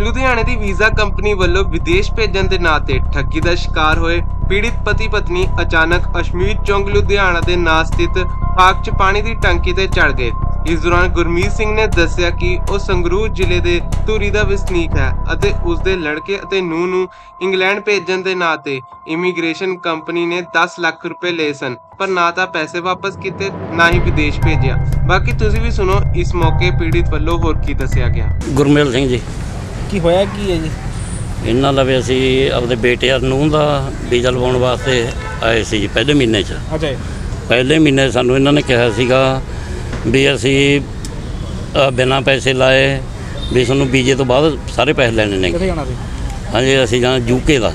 ਲੁਧਿਆਣੇ ਦੀ visa company ਵੱਲੋਂ ਵਿਦੇਸ਼ ਭੇਜਣ ਦੇ ਨਾਂ ਤੇ ਠੱਗੀ ਦਾ ਸ਼ਿਕਾਰ ਹੋਏ ਪੀੜਿਤ ਪਤੀ ਪਤਨੀ ਅਚਾਨਕ ਅਸ਼ਮੀਤ ਚੌਂਕ, ਲੁਧਿਆਣਾ ਦੇ ਨਾਂ ਸਥਿਤ ਪਾਕ 'ਚ ਪਾਣੀ ਦੀ ਟੰਕੀ ਤੇ ਚੜ ਗਏ। ਇਸ ਦੌਰਾਨ ਗੁਰਮੀਤ ਸਿੰਘ ਨੇ ਦੱਸਿਆ ਕਿ ਉਹ ਸੰਗਰੂਰ ਜ਼ਿਲ੍ਹੇ ਦੇ ਧੂਰੀ ਦਾ ਵਸਨੀਕ ਹੈ ਅਤੇ ਉਸ ਦੇ ਲੜਕੇ ਅਤੇ ਨੂੰਹ ਨੂੰ ਇੰਗਲੈਂਡ ਭੇਜਣ ਦੇ ਨਾਂ ਤੇ ਇਮੀਗ੍ਰੇਸ਼ਨ ਕੰਪਨੀ ਨੇ 10 ਲੱਖ ਰੁਪਏ ਲਏ ਸਨ, ਪਰ ਨਾ ਤਾਂ ਪੈਸੇ ਵਾਪਸ ਕੀਤੇ, ਨਾ ਹੀ ਵਿਦੇਸ਼ ਭੇਜਿਆ। ਬਾਕੀ ਤੁਸੀਂ ਵੀ ਸੁਣੋ, ਇਸ ਮੌਕੇ ਪੀੜਿਤ ਵੱਲੋਂ ਹੋਰ ਕੀ ਦੱਸਿਆ ਗਿਆ? ਗੁਰਮੇਲ ਸਿੰਘ ਜੀ। ਕੀ ਹੋਇਆ ਕੀ ਹੈ ਜੀ? ਇਹਨਾਂ ਲਵੇ ਅਸੀਂ ਆਪਦੇ ਬੇਟੇ ਨੂੰ ਦਾ ਵੀਜ਼ਾ ਲਵਾਉਣ ਵਾਸਤੇ ਆਏ ਸੀ ਜੀ ਪਹਿਲੇ ਮਹੀਨੇ 'ਚ। ਅੱਛਾ ਜੀ। ਪਹਿਲੇ ਮਹੀਨੇ ਸਾਨੂੰ ਇਹਨਾਂ ਨੇ ਕਿਹਾ ਸੀਗਾ ਵੀ ਅਸੀਂ ਅ, ਬਿਨਾਂ ਪੈਸੇ ਲਾਏ ਵੀ ਤੁਹਾਨੂੰ ਵੀਜ਼ੇ ਤੋਂ ਬਾਅਦ ਸਾਰੇ ਪੈਸੇ ਲੈਣੇ ਨੇ। ਕਿੱਥੇ ਜਾਣਾ ਸੀ? ਹਾਂਜੀ ਅਸੀਂ ਜਾਣਾ ਯੂਕੇ ਦਾ।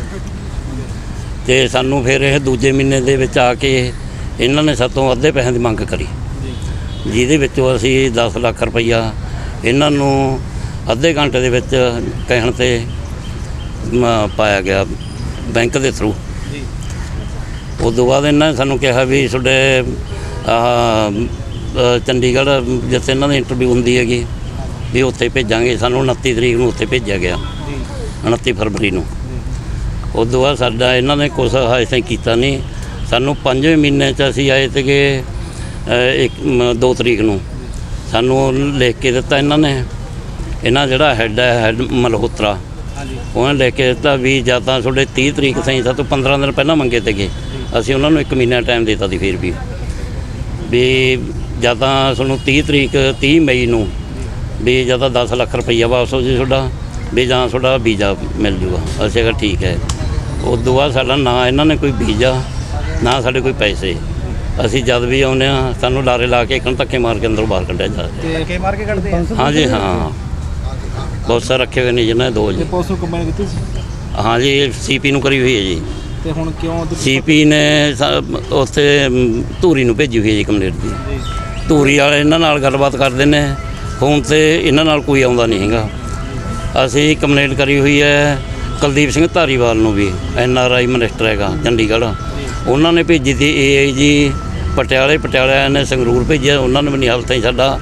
ਤੇ ਸਾਨੂੰ ਫਿਰ ਇਹ ਦੂਜੇ ਮਹੀਨੇ ਦੇ ਵਿੱਚ ਆ ਕੇ ਇਹਨਾਂ ਨੇ ਸਾਤੋਂ ਅੱਧੇ ਪੈਸਿਆਂ ਦੀ ਮੰਗ ਕਰੀ। ਜਿਹਦੇ ਵਿੱਚੋਂ ਅਸੀਂ 10 ਲੱਖ ਰੁਪਈਆ ਇਹਨਾਂ ਨੂੰ ਅੱਧੇ ਘੰਟੇ ਦੇ ਵਿੱਚ ਕਹਿਣ ਤੇ ਮ, ਪਾਇਆ ਗਿਆ ਬੈਂਕ ਦੇ ਥਰੂ ਜੀ। ਉਸ ਤੋਂ ਬਾਅਦ ਇਹਨਾਂ ਨੇ ਸਾਨੂੰ ਕਿਹਾ ਵੀ ਤੁਹਾਡੇ ਆਹ ਅ, ਚੰਡੀਗੜ੍ਹ ਜਿੱਥੇ ਇਹਨਾਂ ਦੀ ਇੰਟਰਵਿਊ ਹੁੰਦੀ ਹੈਗੀ ਵੀ ਉੱਥੇ ਭੇਜਾਂਗੇ। ਸਾਨੂੰ 29 ਤਰੀਕ ਨੂੰ ਉੱਥੇ ਭੇਜਿਆ ਗਿਆ। ਜੀ। 29 ਫਰਵਰੀ ਨੂੰ। ਉਸ ਤੋਂ ਬਾਅਦ ਸਾਡਾ ਇਹਨਾਂ ਨੇ ਕੁਛ ਹਾਲੇ ਤਾਈਂ ਕੀਤਾ ਨਹੀਂ। ਸਾਨੂੰ ਪੰਜਵੇਂ ਮਹੀਨੇ 'ਚ ਅਸੀਂ ਆਏ ਸੀਗੇ ਅ, ਇੱਕ 2 ਤਰੀਕ ਨੂੰ। ਸਾਨੂੰ ਲਿਖ ਕੇ ਦਿੱਤਾ ਇਹਨਾਂ ਨੇ। ਇਹਨਾਂ ਜਿਹੜਾ ਹੈੱਡ ਹੈ ਹੈੱਡ ਮਲਹੋਤਰਾ ਉਹਨੇ ਲਿਖ ਕੇ ਦਿੱਤਾ ਵੀ ਜਾਂ ਤਾਂ ਤੁਹਾਡੇ 30 ਤਰੀਕ ਤਾਈਂ ਸਾਤੋਂ 15 ਦਿਨ ਪਹਿਲਾਂ ਮੰਗੇ ਤੇਗੇ ਅਸੀਂ ਉਹਨਾਂ ਨੂੰ ਇੱਕ ਮਹੀਨਾ ਟਾਈਮ ਦਿੱਤਾ ਸੀ ਫਿਰ ਵੀ। ਵੀ ਜਾਂ ਤਾਂ ਤੁਹਾਨੂੰ 30 ਤਰੀਕ 30 ਮਈ ਨੂੰ ਵੀ ਜਾਂ ਤਾਂ 10 ਲੱਖ ਰੁਪਈਆ ਵਾਪਸ ਹੋ ਜੀ ਤੁਹਾਡਾ ਵੀ ਜਾਂ ਤੁਹਾਡਾ ਵੀਜ਼ਾ ਮਿਲ ਜੂਗਾ। ਅਸੀਂ ਕਿਹਾ ਠੀਕ ਹੈ। ਉਸ ਤੋਂ ਬਾਅਦ ਸਾਡਾ ਨਾ ਇਹਨਾਂ ਨੇ ਕੋਈ ਵੀਜ਼ਾ ਨਾ ਸਾਡੇ ਕੋਈ ਪੈਸੇ। ਅਸੀਂ ਜਦ ਵੀ ਆਉਂਦੇ ਆ ਸਾਨੂੰ ਲਾਰੇ ਲਾ ਕੇ ਇੱਕਣ ਧੱਕੇ ਮਾਰ ਕੇ ਅੰਦਰੋਂ ਬਾਹਰ ਕੱਢਿਆ ਜਾਂਦਾ ਤੇ ਕੇ ਮਾਰ ਕੇ ਕੱਢਦੇ ਆ? ਹਾਂਜੀ ਹਾਂ। ਬਹੁਤ ਸਾਰੇ ਰੱਖੇ ਹੋਏ ਨੇ ਜਿਹਨਾਂ ਦੇ ਦੋ ਤੇ ਜੀ ਪੁਲਿਸ ਨੂੰ ਕੰਪਲੇਂਟ ਕੀਤੀ ਸੀ? ਹਾਂਜੀ ਸੀਪੀ ਨੂੰ ਕਰੀ ਹੋਈ ਹੈ ਜੀ। ਤੇ ਹੁਣ ਕਿਉਂ ਤੁਸੀਂ- ਸੀਪੀ ਨੇ ਸਾ- ਉੱਥੇ ਮ, ਧੂਰੀ ਨੂੰ ਭੇਜੀ ਹੋਈ ਹੈ ਜੀ ਕੰਪਲੇਂਟ ਦੀ। ਜੀ। ਧੂਰੀ ਵਾਲੇ ਇਹਨਾਂ ਨਾਲ ਗੱਲਬਾਤ ਕਰਦੇ ਨੇ। ਫੋਨ ਤੇ ਇਹਨਾਂ ਨਾਲ ਕੋਈ ਆਉਂਦਾ ਨਹੀਂ ਹੈਗਾ। ਅਸੀਂ ਕੰਪਲੇਂਟ ਕਰੀ ਹੋਈ ਹੈ ਕੁਲਦੀਪ ਸਿੰਘ ਧਾਰੀਵਾਲ ਨੂੰ ਵੀ ਐਨ ਆਰ ਆਈ ਮਿਨਿਸਟਰ ਹੈਗਾ ਚੰਡੀਗੜ੍ਹ। ਉਹਨਾਂ ਨੇ ਭੇਜੀ ਤੀ ਏ ਆਈ ਜੀ ਪਟਿਆਲੇ ਪਟਿਆਲੇ ਨੇ ਸੰਗਰੂਰ ਭੇਜਿਆ। ਉਹਨਾਂ ਨੇ ਵੀ ਨਹੀਂ ਹਾਲ ਤਾਈਂ ਸਾਡਾ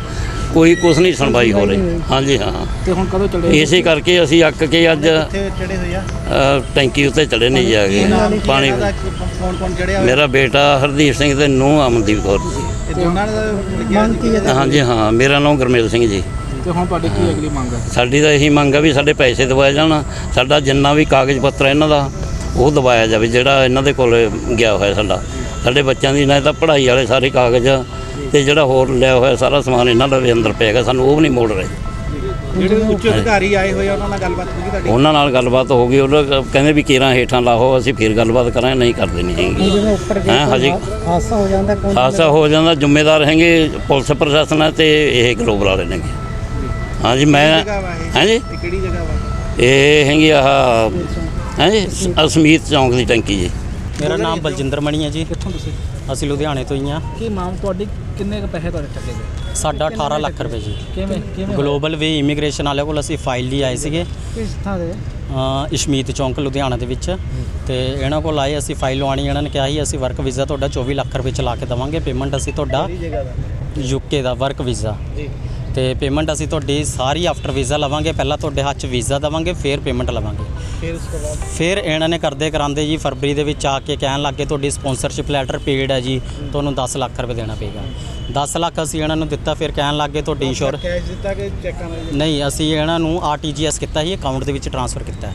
ਕੋਈ ਕੁਛ ਨਹੀਂ ਸੁਣਵਾਈ ਹੋ ਰਹੀ। ਹਾਂਜੀ। ਹਾਂ। ਤੇ ਹੁਣ ਕਦੋਂ ਚੱਲੇ ਇਸੇ ਕਰਕੇ ਅਸੀਂ ਅੱਕ ਕੇ ਅੱਜ ਕਿੱਥੇ ਚੜੇ ਹੋਏ ਆ? ਅ, ਟੈਂਕੀ ਉੱਤੇ ਚੜੇ ਨਹੀਂ ਜਾ ਕੇ। ਪਾਣੀ ਕੌਣ ਕੌਣ ਚੜਿਆ ਮੇਰਾ ਬੇਟਾ ਹਰਦੀਪ ਸਿੰਘ ਤੇ ਨੂੰਹ ਅਮਨਦੀਪ ਕੌਰ। ਜੀ ਇਹ ਦੋਨਾਂ ਦਾ ਲੱਗਿਆ ਸੀ ਹਾਂਜੀ ਹਾਂ। ਮੇਰਾ ਨਾਮ ਗੁਰਮੇਲ ਸਿੰਘ ਜੀ। ਤੇ ਹੁਣ ਤੁਹਾਡੀ ਕੀ ਅਗਲੀ ਮੰਗ ਹੈ? ਸਾਡੀ ਤਾਂ ਇਹੀ ਮੰਗ ਆ ਵੀ ਸਾਡੇ ਪੈਸੇ ਦਵਾਏ ਜਾਣ। ਸਾਡਾ ਜਿੰਨਾ ਵੀ ਕਾਗਜ਼ ਪੱਤਰ ਹੈ ਇਹਨਾਂ ਦਾ ਉਹ ਦਵਾਇਆ ਜਾਵੇ ਜਿਹੜਾ ਇਹਨਾਂ ਦੇ ਕੋਲ ਗਿਆ ਹੋਇਆ ਸਾਡਾ। ਸਾਡੇ ਬੱਚਿਆਂ ਦੀ ਨਾ ਤਾਂ ਪੜ੍ਹਾਈ ਵਾਲੇ ਸਾਰੇ ਕਾਗਜ਼ ਤੇ ਜਿਹੜਾ ਹੋਰ ਲਿਆ ਹੋਇਆ ਸਾਰਾ ਸਮਾਨ ਇਹਨਾਂ ਦਾ ਵੀ ਅੰਦਰ ਪਿਆ ਹੈਗਾ ਸਾਨੂੰ ਉਹ ਵੀ ਨਹੀਂ ਮੋੜ ਰਹੇ। ਜਿਹੜੇ ਉੱਚ ਅਧਿਕਾਰੀ ਆਏ ਹੋਏ ਆ ਉਹਨਾਂ ਨਾਲ ਗੱਲਬਾਤ ਹੋਈ ਤੁਹਾਡੀ? ਉਹਨਾਂ ਨਾਲ ਗੱਲਬਾਤ ਹੋ ਗਈ ਉਹ ਕਹਿੰਦੇ ਵੀ ਕੀਰਾਂ ਹੇਠਾਂ ਲਾਹੋ ਅਸੀਂ ਫਿਰ ਗੱਲਬਾਤ ਕਰਾਂਗੇ ਨਹੀਂ ਕਰਦੇ ਨਹੀਂ ਹੈਗੇ ਜਿਵੇਂ ਉੱਪਰ ਹੈਂ ਹਜੇ ਹਾਦਸਾ ਹੋ ਜਾਂਦਾ ਕੌਣ ਹਾਦਸਾ ਹੋ ਜਾਂਦਾ ਜ਼ਿੰਮੇਦਾਰ ਹੈਗੇ ਪੁਲਿਸ ਪ੍ਰਸ਼ਾਸਨ ਹੈ ਤੇ ਇਹ ਗਲੋਬਲ ਵਾਲੇ ਨੇਗੇ। ਹਾਂਜੀ ਮੈਂ ਹਾਂਜੀ? ਕਿਹੜੀ ਜਗ੍ਹਾ ਵਾ ਇਹ? ਹੈਗੀ ਆਹ ਹਾਂਜੀ ਅਸਮੀਤ ਚੌਂਕ ਦੀ ਟੈਂਕੀ ਜੀ। ਮੇਰਾ ਨਾਮ ਬਲਜਿੰਦਰ ਮਣੀ ਹੈ ਜੀ। ਕਿੱਥੋਂ ਤੁਸੀਂ? ਅਸੀਂ ਲੁਧਿਆਣੇ ਤੋਂ ਹੀ ਆ ਕੀ ਮਾਮ ਤੁਹਾਡੀ ਕਿੰਨੇ ਕੁ ਪੈਸੇ ਤੁਹਾਡੇ ਠੱਗੇ ਗਏ? ਸਾਡਾ 18 ਲੱਖ ਰੁਪਏ ਜੀ। ਕਿਵੇਂ ਕਿਵੇਂ ਗਲੋਬਲ ਵੇ ਇਮੀਗ੍ਰੇਸ਼ਨ ਵਾਲਿਆਂ ਕੋਲ ਅਸੀਂ ਫਾਈਲ ਲਈ ਆਏ ਸੀਗੇ। ਕਿਸ ਥਾਂ ਦੇ ਇਸ਼ਮੀਤ ਚੌਂਕ ਲੁਧਿਆਣਾ ਦੇ ਵਿੱਚ। ਤੇ ਇਹਨਾਂ ਕੋਲ ਆਏ ਅਸੀਂ ਫਾਈਲ ਲਵਾਉਣੀ ਇਹਨਾਂ ਨੇ ਕਿਹਾ ਸੀ ਅਸੀਂ ਵਰਕ ਵੀਜ਼ਾ ਤੁਹਾਡਾ 24 ਲੱਖ ਰੁਪਏ ਚਲਾ ਕੇ ਦੇਵਾਂਗੇ। ਪੇਮੈਂਟ ਅਸੀਂ ਤੁਹਾਡਾ ਯੂਕੇ ਦਾ। ਵਰਕ ਵੀਜ਼ਾ ਜੀ। ਤੇ ਪੇਮੈਂਟ ਅਸੀਂ ਤੁਹਾਡੀ ਸਾਰੀ ਆਫਟਰ ਵੀਜ਼ਾ ਲਵਾਂਗੇ। ਪਹਿਲਾਂ ਤੁਹਾਡੇ ਹੱਥ 'ਚ ਵੀਜ਼ਾ ਦੇਵਾਂਗੇ ਫਿਰ ਪੇਮੈਂਟ ਲਵਾਂਗੇ। ਫਿਰ ਉਸ ਤੋਂ ਬਾਅਦ? ਫਿਰ ਇਹਨਾਂ ਨੇ ਕਰਦੇ ਕਰਾਂਦੇ ਜੀ ਫਰਵਰੀ ਦੇ ਵਿੱਚ ਆ ਕੇ ਕਹਿਣ ਲੱਗੇ ਤੁਹਾਡੀ ਸਪਾਂਸਰਸ਼ਿਪ ਲੈਟਰ ਪੇਡ ਹੈ ਜੀ ਤੁਹਾਨੂੰ 10 ਲੱਖ ਰੁਪਏ ਦੇਣਾ ਪਏਗਾ। 10 ਲੱਖ ਅਸੀਂ ਇਹਨਾਂ ਨੂੰ ਦਿੱਤਾ ਫਿਰ ਕਹਿਣ ਲੱਗੇ ਤੁਹਾਡੀ ਇੰਸ਼ੋਰ ਕੈਸ਼ ਦਿੱਤਾ ਕਿ ਚੈੱਕਾਂ ਨਾਲ ਨਹੀਂ ਅਸੀਂ ਇਹਨਾਂ ਨੂੰ ਆਰਟੀਜੀਐਸ ਕੀਤਾ ਸੀ ਅਕਾਊਂਟ ਦੇ ਵਿੱਚ ਟ੍ਰਾਂਸਫਰ ਕੀਤਾ।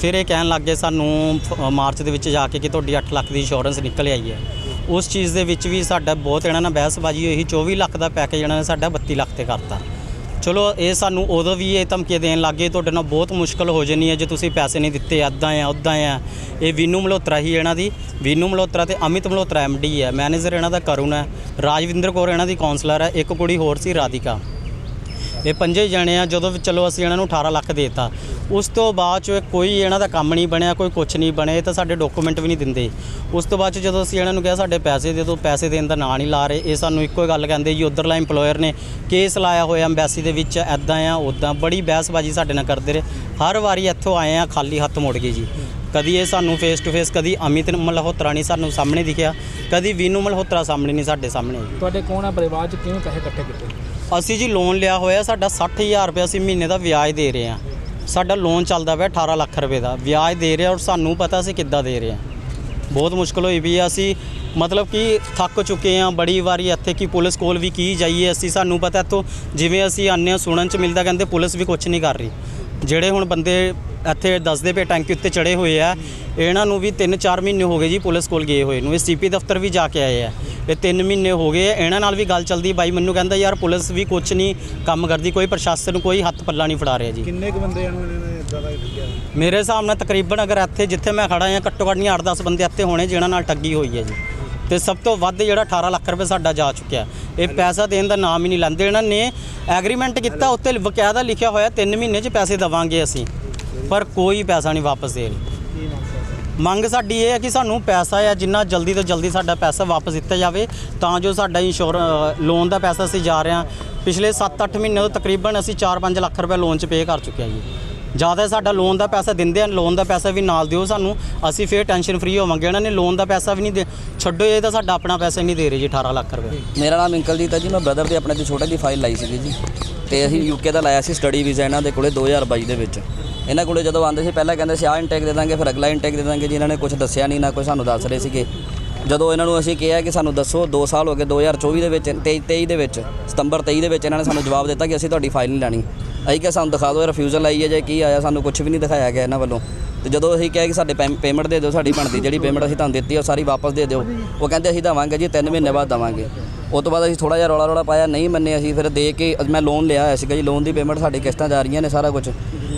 ਫਿਰ ਇਹ ਕਹਿਣ ਲੱਗੇ ਸਾਨੂੰ ਮਾਰਚ ਦੇ ਵਿੱਚ ਜਾ ਕੇ ਕਿ ਤੁਹਾਡੀ 8 ਲੱਖ ਦੀ ਇੰਸ਼ੋਰੈਂਸ ਨਿਕਲ ਆਈ ਹੈ। ਉਸ ਚੀਜ਼ ਦੇ ਵਿੱਚ ਵੀ ਸਾਡਾ ਬਹੁਤ ਇਹਨਾਂ ਨਾਲ ਬਹਿਸਬਾਜ਼ੀ ਹੋਈ ਸੀ 24 ਲੱਖ ਦਾ ਪੈਕੇਜ ਇਹਨਾਂ ਨੇ ਸਾਡਾ 32 ਲੱਖ ਤੇ ਕਰਤਾ। ਚਲੋ, ਇਹ ਸਾਨੂੰ ਉਦੋਂ ਵੀ ਇਹ ਧਮਕੀਆਂ ਦੇਣ ਲੱਗੇ ਤੁਹਾਡੇ ਨਾਲ ਬਹੁਤ ਮੁਸ਼ਕਲ ਹੋ ਜਾਣੀ ਹੈ ਜੇ ਤੁਸੀਂ ਪੈਸੇ ਨਹੀਂ ਦਿੱਤੇ ਅੱਦਾਂ ਆ ਉੱਦਾਂ ਆ ਇਹ ਵੀਨੂ ਮਲਹੋਤਰਾ ਹੀ ਇਹਨਾਂ ਦੀ, ਵੀਨੂ ਮਲਹੋਤਰਾ ਤੇ ਅਮਿਤ ਮਲਹੋਤਰਾ ਐਮਡੀ ਹੈ, ਮੈਨੇਜਰ ਇਹਨਾਂ ਦਾ ਕਰੁਣ ਹੈ। ਰਾਜਵਿੰਦਰ ਕੌਰ ਇਹਨਾਂ ਦੀ ਕਾਉਂਸਲਰ ਹੈ, ਇੱਕ ਕੁੜੀ ਹੋਰ ਸੀ ਰਾਧਿਕਾ। ਇਹ ਪੰਜੇ ਜਣੇ ਆ, ਜਦੋਂ ਚਲੋ ਅਸੀਂ ਇਹਨਾਂ ਨੂੰ 18 ਲੱਖ ਦੇਤਾ। ਉਸ ਤੋਂ ਬਾਅਦ ਚ ਕੋਈ ਇਹਨਾਂ ਦਾ ਕੰਮ ਨਹੀਂ ਬਣਿਆ ਕੋਈ ਕੁਝ ਨਹੀਂ ਬਣਿਆ ਇਹ ਤਾਂ ਸਾਡੇ ਡਾਕੂਮੈਂਟ ਵੀ ਨਹੀਂ ਦਿੰਦੇ। ਉਸ ਤੋਂ ਬਾਅਦ ਚ ਜਦੋਂ ਅਸੀਂ ਇਹਨਾਂ ਨੂੰ ਕਿਹਾ ਸਾਡੇ ਪੈਸੇ ਦੇ ਦਿਓ ਪੈਸੇ ਦੇਣ ਦਾ ਨਾਂ ਨਹੀਂ ਲਾ ਰਹੇ ਇਹ ਸਾਨੂੰ ਇੱਕੋ ਹੀ ਗੱਲ ਕਹਿੰਦੇ ਜੀ ਉਧਰਲਾ EMPLOYER ਨੇ ਕੇਸ ਲਾਇਆ ਹੋਇਆ ਐਮਬੈਸੀ ਦੇ ਵਿੱਚ ਐਦਾਂ ਆ ਉਦਾਂ ਬੜੀ ਬਹਿਸਬਾਜ਼ੀ ਸਾਡੇ ਨਾਲ ਕਰਦੇ ਰਹੇ। ਹਰ ਵਾਰੀ ਇੱਥੋਂ ਆਏ ਆ ਖਾਲੀ ਹੱਥ ਮੁੜ ਗਏ ਜੀ। ਕਦੀ ਇਹ ਸਾਨੂੰ ਫੇਸ ਟੂ ਫੇਸ ਕਦੀ ਅਮਿਤ ਮਲਹੋਤਰਾ ਨਹੀਂ ਸਾਨੂੰ ਸਾਹਮਣੇ ਦਿਖਿਆ ਕਦੀ ਵੀਨੂ ਮਲਹੋਤਰਾ ਸਾਹਮਣੇ ਨਹੀਂ ਸਾਡੇ ਸਾਹਮਣੇ ਤੁਹਾਡੇ ਕੋਣ ਆ? ਪਰਿਵਾਰ ਚ ਕਿਵੇਂ ਪੈਸੇ ਇਕੱਠੇ ਕੀਤੇ? ਅਸੀਂ ਜੀ ਲੋਨ ਲਿਆ ਹੋਇਆ ਸਾਡਾ 60000 ਰੁਪਏ ਅਸੀਂ ਮਹੀਨੇ ਦਾ ਵਿਆਜ ਦੇ ਰਹੇ ਹਾਂ ਸਾਡਾ ਲੋਨ ਚੱਲਦਾ ਪਿਆ 18 ਲੱਖ ਰੁਪਏ ਦਾ। ਵਿਆਜ ਦੇ ਰਿਹਾ ਔਰ ਸਾਨੂੰ ਪਤਾ ਸੀ ਕਿੱਦਾਂ ਦੇ ਰਹੇ ਆ ਬਹੁਤ ਮੁਸ਼ਕਲ ਹੋਈ ਵੀ ਆ, ਅਸੀਂ ਮਤਲਬ ਕਿ ਥੱਕ ਚੁੱਕੇ ਆ ਬੜੀ ਵਾਰੀ ਇੱਥੇ ਕਿ ਪੁਲਿਸ ਕੋਲ ਵੀ ਕੀ ਜਾਈਏ ਅਸੀਂ, ਸਾਨੂੰ ਪਤਾ ਇੱਥੋਂ ਜਿਵੇਂ ਅਸੀਂ ਆਉਂਦੇ ਹਾਂ, ਸੁਣਨ ਚ ਮਿਲਦਾ, ਕਹਿੰਦੇ ਪੁਲਿਸ ਵੀ ਕੁਝ ਨਹੀਂ ਕਰ ਰਹੀ। ਜਿਹੜੇ ਹੁਣ ਬੰਦੇ ਇੱਥੇ ਦੱਸਦੇ ਪਏ ਟੈਂਕੀ ਉੱਤੇ ਚੜੇ ਹੋਏ ਆ। ਇਹਨਾਂ ਨੂੰ ਵੀ 3-4 ਮਹੀਨੇ ਹੋ ਗਏ ਜੀ ਪੁਲਿਸ ਕੋਲ ਗਏ ਹੋਏ ਨੂੰ। ਇਹ ਸੀਪੀ ਦਫ਼ਤਰ ਵੀ ਜਾ ਕੇ ਆਏ ਆ। ਇਹ 3 ਮਹੀਨੇ ਹੋ ਗਏ। ਇਹਨਾਂ ਨਾਲ ਵੀ ਗੱਲ ਚੱਲਦੀ। ਬਾਈ ਮੈਨੂੰ ਕਹਿੰਦਾ ਯਾਰ ਪੁਲਿਸ ਵੀ ਕੁਝ ਨਹੀਂ ਕੰਮ ਕਰਦੀ। ਕੋਈ ਪ੍ਰਸ਼ਾਸਨ ਨੂੰ ਕੋਈ ਹੱਥ ਪੱਲਾ ਨਹੀਂ ਫੜਾ ਰਿਹਾ ਜੀ। ਕਿੰਨੇ ਕੁ ਬੰਦੇ ਇਹਨਾਂ ਨੇ ਇਦਾਂ ਦਾ ਠੱਗਿਆ ਮੇਰੇ ਹਿਸਾਬ ਨਾਲ ਤਕਰੀਬਨ ਅਗਰ ਇੱਥੇ ਜਿੱਥੇ ਮੈਂ ਖੜਾ ਹਾਂ ਘੱਟੋ ਘੱਟ ਨਹੀਂ 8-10 ਬੰਦੇ ਇੱਥੇ ਹੋਣੇ ਜਿਨ੍ਹਾਂ ਨਾਲ ਠੱਗੀ ਹੋਈ ਹੈ ਜੀ। ਤੇ ਸਭ ਤੋਂ ਵੱਧ ਜਿਹੜਾ 18 ਲੱਖ ਰੁਪਏ ਸਾਡਾ ਜਾ ਚੁੱਕਿਆ। ਇਹ ਪੈਸਾ ਦੇਣ ਦਾ ਨਾਮ ਹੀ ਨਹੀਂ ਲੈਂਦੇ। ਇਹਨਾਂ ਨੇ ਐਗਰੀਮੈਂਟ ਕੀਤਾ। ਉੱਤੇ ਬਕਾਇਦਾ ਲਿਖਿਆ ਹੋਇਆ। 3 ਮਹੀਨੇ 'ਚ ਪੈਸੇ ਦੇਵਾਂਗੇ ਅਸੀਂ। ਪਰ ਕੋਈ ਪੈਸਾ ਨਹੀਂ ਵਾਪਸ ਦੇ ਰਹੀ। ਮੰਗ ਸਾਡੀ ਇਹ ਹੈ ਕਿ ਸਾਨੂੰ ਪੈਸਾ ਆ, ਜਿੰਨਾ ਜਲਦੀ ਤੋਂ ਜਲਦੀ ਸਾਡਾ ਪੈਸਾ ਵਾਪਸ ਦਿੱਤਾ ਜਾਵੇ, ਤਾਂ ਜੋ ਸਾਡਾ ਇੰਸ਼ੋਰ ਲੋਨ ਦਾ ਪੈਸਾ ਅਸੀਂ ਜਾ ਰਹੇ ਹਾਂ। ਪਿਛਲੇ 7-8 ਮਹੀਨੇ ਤੋਂ ਤਕਰੀਬਨ ਅਸੀਂ 4-5 ਲੱਖ ਰੁਪਏ ਲੋਨ 'ਚ ਪੇ ਕਰ ਚੁੱਕੇ ਹਾਂ ਜੀ। ਜ਼ਿਆਦਾ ਸਾਡਾ ਲੋਨ ਦਾ ਪੈਸਾ ਦਿੰਦੇ ਹਨ ਲੋਨ ਦਾ ਪੈਸਾ ਵੀ ਨਾਲ ਦਿਓ ਸਾਨੂੰ, ਅਸੀਂ ਫੇਰ ਟੈਨਸ਼ਨ ਫ੍ਰੀ ਹੋਵਾਂਗੇ। ਇਹਨਾਂ ਨੇ ਲੋਨ ਦਾ ਪੈਸਾ ਵੀ ਨਹੀਂ ਦੇ, ਛੱਡੋ, ਇਹ ਤਾਂ ਸਾਡਾ ਆਪਣਾ ਪੈਸਾ ਹੀ ਨਹੀਂ ਦੇ ਰਹੇ ਜੀ 18 ਲੱਖ ਰੁਪਏ। ਮੇਰਾ ਨਾਮ ਇੰਕਲਜੀਤ ਹੈ ਜੀ, ਮੈਂ ਬ੍ਰਦਰ ਦੇ ਆਪਣੇ ਦੀ ਛੋਟੇ ਦੀ ਫਾਈਲ ਲਾਈ ਸੀਗੀ ਜੀ। ਤੇ ਅਸੀਂ ਯੂਕੇ ਦਾ ਲਾਇਆ ਸੀ ਸਟੱਡੀ ਵੀਜ਼ਾ ਇਹਨਾਂ ਦੇ ਕੋਲੇ 2022 ਦੇ ਵਿੱਚ। ਇਹਨਾਂ ਕੋਲੇ ਜਦੋਂ ਆਉਂਦੇ ਸੀ, ਪਹਿਲਾਂ ਕਹਿੰਦੇ ਸੀ, ਆਹ ਇਨਟੇਕ ਦੇ ਦਾਂਗੇ, ਫਿਰ ਅਗਲਾ ਇਨਟੇਕ ਦੇ ਦਾਂਗੇ। ਜੀ, ਇਹਨਾਂ ਨੇ ਕੁਝ ਦੱਸਿਆ ਨਹੀਂ, ਨਾ ਕੋਈ ਸਾਨੂੰ ਦੱਸ ਰਹੇ ਸੀਗੇ। ਜਦੋਂ ਇਹਨਾਂ ਨੂੰ ਅਸੀਂ ਕਿਹਾ ਕਿ ਸਾਨੂੰ ਦੱਸੋ 2 ਸਾਲ ਹੋ ਗਏ 2024 ਦੇ ਵਿੱਚ 23 23 ਦੇ ਵਿੱਚ, ਸਤੰਬਰ 23 ਦੇ ਵਿੱਚ ਇਹਨਾਂ ਨੇ ਸਾਨੂੰ ਜਵਾਬ ਦਿੱਤਾ ਕਿ ਅਸੀਂ ਤੁਹਾਡੀ ਫਾਈਲ ਨਹੀਂ ਲੈਣੀ। ਅਸੀਂ ਕਿਹਾ, ਸਾਨੂੰ ਦਿਖਾ ਦਿਓ ਰਿਫਿਊਜ਼ਲ ਆਈ ਹੈ ਜਾਂ ਕੀ ਆਇਆ, ਸਾਨੂੰ ਕੁਝ ਵੀ ਨਹੀਂ ਦਿਖਾਇਆ ਗਿਆ ਇਹਨਾਂ ਵੱਲੋਂ। ਤੇ ਜਦੋਂ ਅਸੀਂ ਕਿਹਾ ਕਿ ਸਾਡੇ ਪੇਮੈਂਟ ਦੇ ਦਿਓ, ਸਾਡੀ ਬਣਦੀ ਜਿਹੜੀ ਪੇਮੈਂਟ ਅਸੀਂ ਤੁਹਾਨੂੰ ਦਿੱਤੀ ਉਹ ਸਾਰੀ ਵਾਪਸ ਦੇ ਦਿਓ। ਉਹ ਕਹਿੰਦੇ, ਅਸੀਂ ਦੇਵਾਂਗੇ ਜੀ 3 ਮਹੀਨੇ ਬਾਅਦ ਦੇਵਾਂਗੇ। ਉਸ ਤੋਂ ਬਾਅਦ ਅਸੀਂ ਥੋੜਾ ਜਿਹਾ ਰੌਲਾ ਰੌਲਾ ਪਾਇਆ, ਨਹੀਂ ਮੰਨੇ ਅਸੀਂ, ਫਿਰ ਦੇ ਕੇ ਮੈਂ ਲੋਨ ਲਿਆ ਹੋਇਆ ਸੀਗਾ ਜੀ ਲੋਨ ਦੀ ਪੇਮੈਂਟ ਸਾਡੀ ਕਿਸ਼ਤਾਂ ਜਾ ਰਹੀਆਂ ਨੇ ਸਾਰਾ ਕੁਝ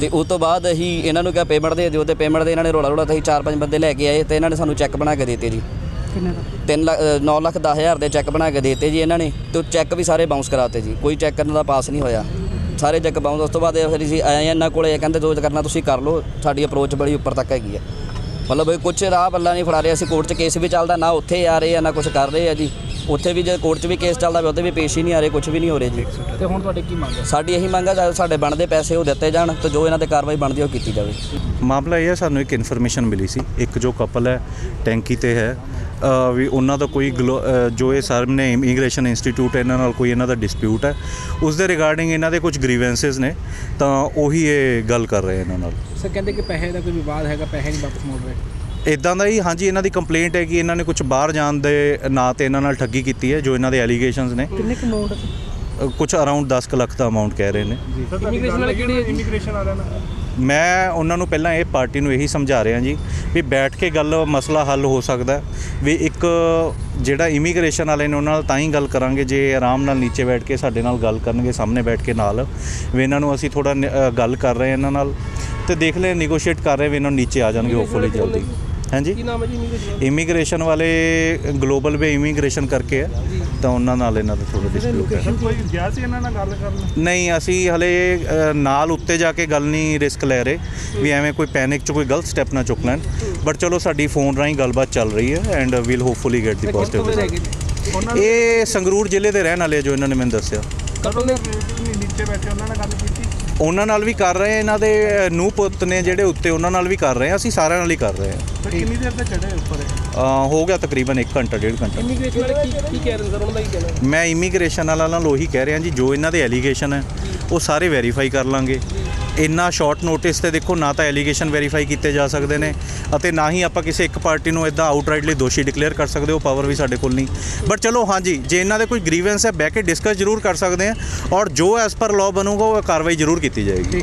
ਤੇ ਉਸ ਤੋਂ ਬਾਅਦ ਅਸੀਂ ਇਹਨਾਂ ਨੂੰ ਕਿਹਾ ਪੇਮੈਂਟ ਦੇ ਦਿਓ ਤੇ ਪੇਮੈਂਟ ਦੇ ਇਹਨਾਂ ਨੇ ਰੌਲਾ ਰੌਲਾ ਤੇ ਅਸੀਂ ਚਾਰ ਪੰਜ ਬੰਦੇ ਲੈ ਕੇ ਆਏ ਤੇ ਇਹਨਾਂ ਨੇ ਸਾਨੂੰ ਚੈੱਕ ਬਣਾ ਕੇ ਦਿੱਤੇ ਜੀ। ਕਿੰਨੇ ਦਾ? 3 ਲੱਖ 9 ਲੱਖ 10 ਹਜ਼ਾਰ ਦੇ ਚੈੱਕ ਬਣਾ ਕੇ ਦਿੱਤੇ ਜੀ ਇਹਨਾਂ ਨੇ ਤੇ ਉਹ ਚੈੱਕ ਵੀ ਸਾਰੇ ਬਾਉਂਸ ਕਰਾਤੇ ਜੀ। ਕੋਈ ਚੈੱਕ ਕਰਨ ਦਾ ਪਾਸ ਨਹੀਂ ਹੋਇਆ। ਸਾਰੇ ਚੈੱਕ ਬਾਉਂਸ ਉਸ ਤੋਂ ਬਾਅਦ ਫਿਰ ਅਸੀਂ ਆਏ ਇਹਨਾਂ ਕੋਲੇ ਕਹਿੰਦੇ ਜੋ ਕਰਨਾ ਤੁਸੀਂ ਕਰ ਲਓ ਸਾਡੀ ਅਪਰੋਚ ਬੜੀ ਉੱਪਰ ਤੱਕ ਹੈਗੀ ਹੈ ਮਤਲਬ ਕੁਛ ਰਾਹ ਪੱਲਾ ਨਹੀਂ ਫੜਾ ਰਹੇ ਅਸੀਂ ਕੋਰਟ 'ਚ ਕੇਸ ਵੀ ਚੱਲਦਾ ਨਾ ਉੱਥੇ ਆ ਰਹੇ ਆ ਨਾ ਕੁਝ ਕਰ ਰਹੇ ਆ ਜੀ। ਉੱਥੇ ਵੀ ਜੇ ਕੋਰਟ 'ਚ ਵੀ ਕੇਸ ਚੱਲਦਾ ਪਿਆ ਉੱਥੇ ਵੀ ਪੇਸ਼ ਹੀ ਨਹੀਂ ਆ ਰਹੇ ਕੁਝ ਵੀ ਨਹੀਂ ਹੋ ਰਿਹਾ ਜੀ। ਤੇ ਹੁਣ ਤੁਹਾਡੀ ਕੀ ਮੰਗ ਹੈ? ਸਾਡੀ ਇਹੀ ਮੰਗ ਹੈ ਸਾਡੇ ਬਣਦੇ ਪੈਸੇ ਉਹ ਦਿੱਤੇ ਜਾਣ ਤੇ ਜੋ ਇਹਨਾਂ ਤੇ ਕਾਰਵਾਈ ਬਣਦੀ ਉਹ ਕੀਤੀ ਜਾਵੇ। ਮਾਮਲਾ ਇਹ ਹੈ ਸਾਨੂੰ ਇੱਕ ਇਨਫੋਰਮੇਸ਼ਨ ਮਿਲੀ ਸੀ। ਇੱਕ ਜੋ ਕਪਲ ਹੈ ਟੈਂਕੀ ਤੇ ਹੈ ਵੀ ਉਹਨਾਂ ਦਾ ਕੋਈ ਜੋ ਇਹ ਸਾਹਮਣੇ ਇਮੀਗ੍ਰੇਸ਼ਨ ਇੰਸਟੀਚਿਊਟ ਇਹਨਾਂ ਨਾਲ ਕੋਈ ਇਹਨਾਂ ਦਾ ਡਿਸਪਿਊਟ ਹੈ। ਉਸ ਦੇ ਰਿਗਾਰਡਿੰਗ ਇਹਨਾਂ ਦੇ ਕੁਝ ਗ੍ਰੀਵੈਂਸਸ ਨੇ ਤਾਂ ਉਹੀ ਇਹ ਗੱਲ ਕਰ ਰਹੇ ਇਹਨਾਂ ਨਾਲ। ਸਰ ਕਹਿੰਦੇ ਕਿ ਪੈਸੇ ਦਾ ਕੋਈ ਵਿਵਾਦ ਹੈਗਾ ਪੈਸੇ ਨਹੀਂ ਵਾਪਸ ਮੋੜ ਰਹੇ ਇਦਾਂ ਦਾ ਹੀ ਹਾਂਜੀ ਇਹਨਾਂ ਦੀ ਕੰਪਲੇਂਟ ਹੈ ਕਿ ਇਹਨਾਂ ਨੇ ਕੁਝ ਬਾਹਰ ਜਾਣ ਦੇ ਨਾਂ ਤੇ ਇਹਨਾਂ ਨਾਲ ਠੱਗੀ ਕੀਤੀ ਹੈ ਜੋ ਇਹਨਾਂ ਦੇ ਐਲੀਗੇਸ਼ਨਸ ਨੇ। ਕਿੰਨੇ ਕੁ ਅਮਾਉਂਟ ਕੁਝ ਅਰਾਊਂਡ 10 ਕੁ ਲੱਖ ਦਾ ਅਮਾਉਂਟ ਕਹਿ ਰਹੇ ਨੇ। ਇਮੀਗ੍ਰੇਸ਼ਨ ਵਾਲੇ ਕਿਹੜੇ ਇਮੀਗ੍ਰੇਸ਼ਨ ਵਾਲਿਆਂ ਨਾਲ? ਮੈਂ ਉਹਨਾਂ ਨੂੰ ਪਹਿਲਾਂ ਇਹ ਪਾਰਟੀ ਨੂੰ ਇਹੀ ਸਮਝਾ ਰਿਹਾ ਜੀ ਵੀ ਬੈਠ ਕੇ ਗੱਲ ਮਸਲਾ ਹੱਲ ਹੋ ਸਕਦਾ ਹੈ। ਵੀ ਇੱਕ ਜਿਹੜਾ ਇਮੀਗ੍ਰੇਸ਼ਨ ਵਾਲੇ ਨੇ ਉਹਨਾਂ ਨਾਲ ਤਾਂ ਹੀ ਗੱਲ ਕਰਾਂਗੇ ਜੇ ਆਰਾਮ ਨਾਲ ਨੀਚੇ ਬੈਠ ਕੇ ਸਾਡੇ ਨਾਲ ਗੱਲ ਕਰਨਗੇ ਸਾਹਮਣੇ ਬੈਠ ਕੇ ਨਾਲ। ਵੀ ਇਹਨਾਂ ਨੂੰ ਅਸੀਂ ਥੋੜਾ ਗੱਲ ਕਰ ਰਹੇ ਹਾਂ ਇਹਨਾਂ ਨਾਲ ਤੇ ਦੇਖ ਲੈ ਨੈਗੋਸ਼ੀਏਟ ਕਰ ਰਹੇ ਵੀ ਇਹਨਾਂ ਨੂੰ ਨੀਚੇ ਆ ਜਾਣਗੇ ਹੋਪਫੁਲੀ ਜਲਦੀ। ਹਾਂਜੀ ਕੀ ਨਾਮ ਹੈ ਜੀ ਇਮੀਗ੍ਰੇਸ਼ਨ ਵਾਲੇ ਗਲੋਬਲ ਵੇ ਇਮੀਗ੍ਰੇਸ਼ਨ ਕਰਕੇ ਹੈ ਤਾਂ ਉਹਨਾਂ ਨਾਲ ਇਹਨਾਂ ਦਾ ਥੋੜਾ ਡਿਸਪਿਊਟ ਹੈ ਕੋਈ ਗਿਆ ਸੀ ਇਹਨਾਂ ਨਾਲ ਗੱਲ ਕਰਨ ਨਹੀਂ ਅਸੀਂ ਹਲੇ ਨਾਲ ਉੱਤੇ ਜਾ ਕੇ ਗੱਲ ਨਹੀਂ ਰਿਸਕ ਲੈ ਰਹੇ ਵੀ ਐਵੇਂ ਕੋਈ ਪੈਨਿਕ ਚ ਕੋਈ ਗਲਤ ਸਟੈਪ ਨਾ ਚੁੱਕ ਲੈਣ ਬਟ ਚਲੋ ਸਾਡੀ ਫੋਨ ਰਾਹੀਂ ਗੱਲਬਾਤ ਚੱਲ ਰਹੀ ਹੈ and we'll hopefully get the positive ਇਹ ਸੰਗਰੂਰ ਜ਼ਿਲ੍ਹੇ ਦੇ ਰਹਿਣ ਵਾਲੇ ਜੋ ਇਹਨਾਂ ਨੇ ਮੈਨੂੰ ਦੱਸਿਆ ਕਦੋਂ ਦੇ ਨੀਚੇ ਬੈਠੇ ਉਹਨਾਂ ਨਾਲ ਗੱਲ ਕੀਤੀ ਉਹਨਾਂ ਨਾਲ ਵੀ ਕਰ ਰਹੇ ਆ ਇਹਨਾਂ ਦੇ ਨੂੰ ਪੁੱਤ ਨੇ ਜਿਹੜੇ ਉੱਤੇ ਉਹਨਾਂ ਨਾਲ ਵੀ ਕਰ ਰਹੇ ਆ ਅਸੀਂ ਸਾਰਿਆਂ ਨਾਲ ਹੀ ਕਰ ਰਹੇ ਆ। ਕਿੰਨੀ ਦੇਰ ਤੇ ਚੜੇ ਉੱਪਰ? ਅ, ਹੋ ਗਿਆ ਤਕਰੀਬਨ 1 ਘੰਟਾ ਡੇਢ ਘੰਟਾ। ਇਮੀਗ੍ਰੇਸ਼ਨ ਵਾਲੇ ਕੀ ਕੀ ਕਹਿ ਰਹੇ ਸਰ? ਉਹਨਾਂ ਦਾ ਕੀ ਕਹਿਣਾ? ਮੈਂ ਇਮੀਗ੍ਰੇਸ਼ਨ ਵਾਲਾ ਨਾਲ ਉਹੀ ਕਹਿ ਰਿਹਾ ਜੀ ਜੋ ਇਹਨਾਂ ਦੇ ਐਲੀਗੇਸ਼ਨ ਹੈ ਉਹ ਸਾਰੇ ਵੈਰੀਫਾਈ ਕਰ ਲਾਂਗੇ। ਇੰਨਾ ਸ਼ਾਰਟ ਨੋਟਿਸ ਤੇ ਦੇਖੋ, ਨਾ ਤਾਂ ਐਲੀਗੇਸ਼ਨ ਵੈਰੀਫਾਈ ਕੀਤੇ ਜਾ ਸਕਦੇ ਨੇ ਅਤੇ ਨਾ ਹੀ ਆਪਾਂ ਕਿਸੇ ਇੱਕ ਪਾਰਟੀ ਨੂੰ ਇਦਾਂ ਆਊਟਰਾਈਟਲੀ ਦੋਸ਼ੀ ਡਿਕਲੇਅਰ ਕਰ ਸਕਦੇ, ਉਹ ਪਾਵਰ ਵੀ ਸਾਡੇ ਕੋਲ ਨਹੀਂ। ਬਟ ਚਲੋ, ਹਾਂਜੀ, ਜੇ ਇਹਨਾਂ ਦੇ ਕੋਈ ਗ੍ਰੀਵੈਂਸ ਹੈ, ਬਹਿ ਕੇ ਡਿਸਕਸ ਜ਼ਰੂਰ ਕਰ ਸਕਦੇ ਆ ਔਰ ਜੋ ਐਸ ਪਰ ਲਾਅ ਬਣੂਗਾ, ਉਹ ਕਾਰਵਾਈ ਜ਼ਰੂਰ ਕੀਤੀ ਜਾਏਗੀ।